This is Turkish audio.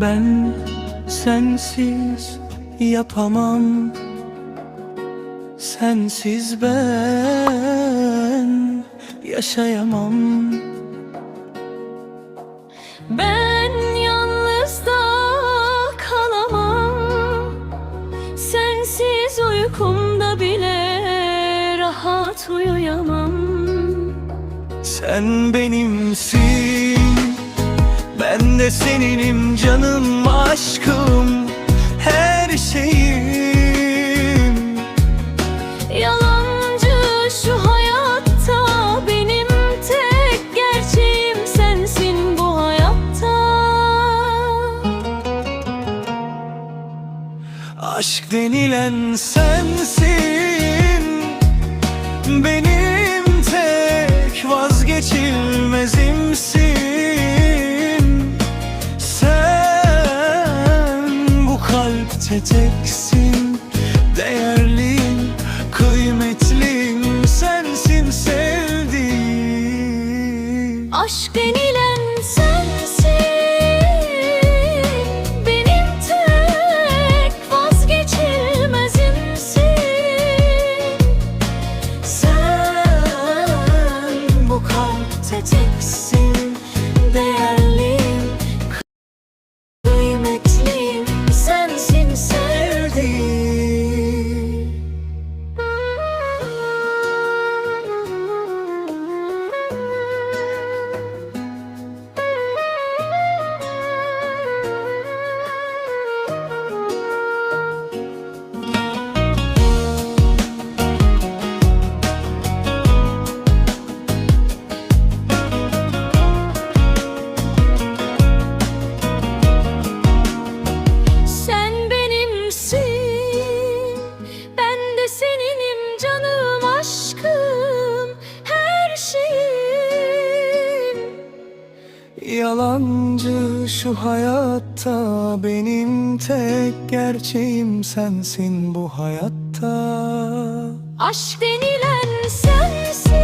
Ben sensiz yapamam. Sensiz ben yaşayamam. Ben yalnız da kalamam. Sensiz uykumda bile rahat uyuyamam. Sen benimsin. Ben de seninim canım aşkım Her şeyim. Yalancı şu hayatta benim tek gerçeğim sensin bu hayatta. Aşk denilen sensin. Benim kalpte teksin Değerliyim, kıymetliyim Sensin sevdiğim Aşk denilen sensin aşkım Her şeyim. Yalancı şu hayatta Benim tek gerçeğim sensin bu hayatta. Aşk denilen sensin